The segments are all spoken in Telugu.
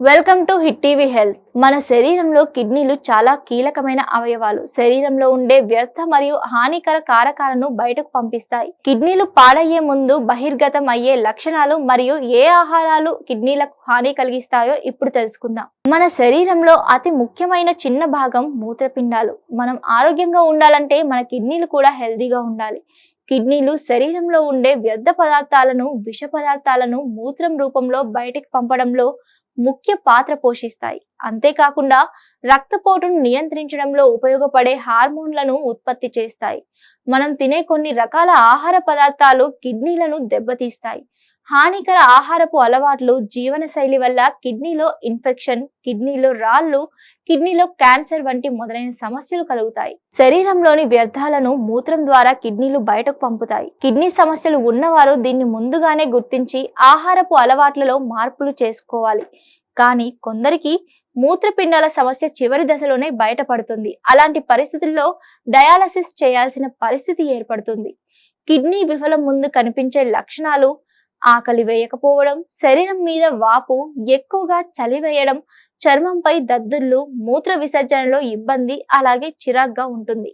Welcome to hit TV health. మన శరీరంలో కిడ్నీలు చాలా కీలకమైన అవయవాలు. శరీరంలో ఉండే వ్యర్థ మరియు హానికర కారకాలను బయటకు పంపిస్తాయి. కిడ్నీలు పాడయ్యే ముందు బహిర్గతం అయ్యే లక్షణాలు మరియు ఏ ఆహారాలు కిడ్నీలకు హాని కలిగిస్తాయో ఇప్పుడు తెలుసుకుందాం. మన శరీరంలో అతి ముఖ్యమైన చిన్న భాగం మూత్రపిండాలు. మనం ఆరోగ్యంగా ఉండాలంటే మన కిడ్నీలు కూడా హెల్దీగా ఉండాలి. కిడ్నీలు శరీరంలో ఉండే వ్యర్థ పదార్థాలను విష పదార్థాలను మూత్రం రూపంలో బయటికి పంపడంలో ముఖ్య పాత్ర పోషిస్తాయి. అంతేకాకుండా రక్తపోటును నియంత్రించడంలో ఉపయోగపడే హార్మోన్లను ఉత్పత్తి చేస్తాయి. మనం తినే కొన్ని రకాల ఆహార పదార్థాలు కిడ్నీలను దెబ్బతీస్తాయి. హానికర ఆహారపు అలవాట్లు జీవనశైలి వల్ల కిడ్నీలో ఇన్ఫెక్షన్ కిడ్నీలో రాళ్ళు కిడ్నీలో క్యాన్సర్ వంటి మొదలైన సమస్యలు కలుగుతాయి. శరీరంలోని వ్యర్థాలను మూత్రం ద్వారా కిడ్నీలు బయటకు పంపుతాయి. కిడ్నీ సమస్యలు ఉన్నవారు దీన్ని ముందుగానే గుర్తించి ఆహారపు అలవాట్లలో మార్పులు చేసుకోవాలి. కానీ కొందరికి మూత్రపిండాల సమస్య చివరి దశలోనే బయటపడుతుంది. అలాంటి పరిస్థితుల్లో డయాలసిస్ చేయాల్సిన పరిస్థితి ఏర్పడుతుంది. కిడ్నీ విఫలం ముందు కనిపించే లక్షణాలు ఆకలి వేయకపోవడం శరీరం మీద వాపు ఎక్కువగా చలి వేయడం చర్మంపై దద్దుర్లు మూత్ర విసర్జనలో ఇబ్బంది అలాగే చిరాగ్గా ఉంటుంది.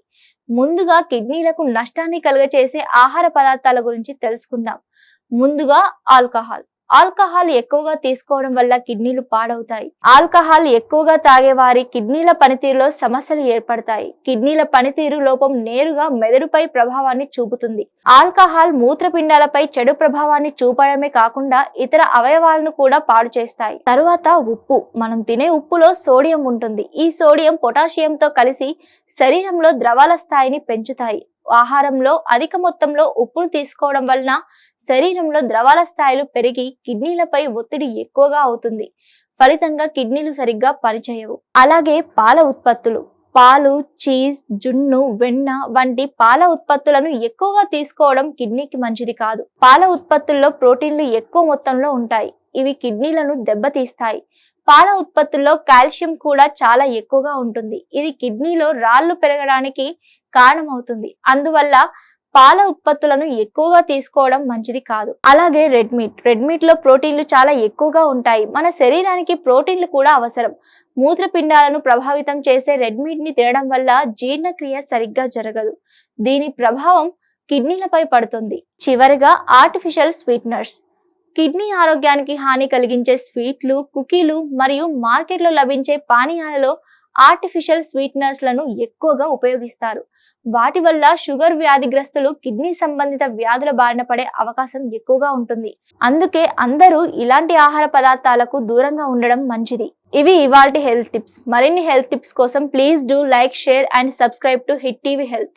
ముందుగా కిడ్నీలకు నష్టాన్ని కలుగచేసే ఆహార పదార్థాల గురించి తెలుసుకుందాం. ముందుగా ఆల్కహాల్. ఆల్కహాల్ ఎక్కువగా తీసుకోవడం వల్ల కిడ్నీలు పాడవుతాయి. ఆల్కహాల్ ఎక్కువగా తాగే వారి కిడ్నీల పనితీరులో సమస్యలు ఏర్పడతాయి. కిడ్నీల పనితీరు లోపం నేరుగా మెదడుపై ప్రభావాన్ని చూపుతుంది. ఆల్కహాల్ మూత్రపిండాలపై చెడు ప్రభావాన్ని చూపడమే కాకుండా ఇతర అవయవాలను కూడా పాడు చేస్తాయి. తరువాత ఉప్పు. మనం తినే ఉప్పులో సోడియం ఉంటుంది. ఈ సోడియం పొటాషియంతో కలిసి శరీరంలో ద్రవాల స్థాయిని పెంచుతాయి. ఆహారంలో అధిక మొత్తంలో ఉప్పును తీసుకోవడం వలన శరీరంలో ద్రవాల స్థాయిలు పెరిగి కిడ్నీలపై ఒత్తిడి ఎక్కువగా అవుతుంది. ఫలితంగా కిడ్నీలు సరిగ్గా పనిచేయవు. అలాగే పాల ఉత్పత్తులు పాలు చీజ్ జున్ను వెన్న వంటి పాల ఉత్పత్తులను ఎక్కువగా తీసుకోవడం కిడ్నీకి మంచిది కాదు. పాల ఉత్పత్తుల్లో ప్రోటీన్లు ఎక్కువ మొత్తంలో ఉంటాయి. ఇవి కిడ్నీలను దెబ్బతీస్తాయి. పాల ఉత్పత్తుల్లో కాల్షియం కూడా చాలా ఎక్కువగా ఉంటుంది. ఇది కిడ్నీలో రాళ్ళు పెరగడానికి కారణమవుతుంది. అందువల్ల పాల ఉత్పత్తులను ఎక్కువగా తీసుకోవడం మంచిది కాదు. అలాగే రెడ్ మీట్ రెడ్ మీట్లో ప్రోటీన్లు చాలా ఎక్కువగా ఉంటాయి. మన శరీరానికి ప్రోటీన్లు కూడా అవసరం. మూత్రపిండాలను ప్రభావితం చేసే రెడ్ మీట్ని తినడం వల్ల జీర్ణక్రియ సరిగ్గా జరగదు. దీని ప్రభావం కిడ్నీలపై పడుతుంది. చివరిగా ఆర్టిఫిషియల్ స్వీట్నర్స్ కిడ్నీ ఆరోగ్యానికి హాని కలిగించే స్వీట్లు కుకీలు మరియు మార్కెట్లో లభించే పానీయాలలో ఆర్టిఫిషియల్ స్వీట్నర్స్లను ఎక్కువగా ఉపయోగిస్తారు. వాటి వల్ల షుగర్ వ్యాధిగ్రస్తులు కిడ్నీ సంబంధిత వ్యాధుల బారిన పడే అవకాశం ఎక్కువగా ఉంటుంది. అందుకే అందరూ ఇలాంటి ఆహార పదార్థాలకు దూరంగా ఉండడం మంచిది. ఇవి ఇవాల్టి హెల్త్ టిప్స్. మరిన్ని హెల్త్ టిప్స్ కోసం please do like share and subscribe to hit TV health.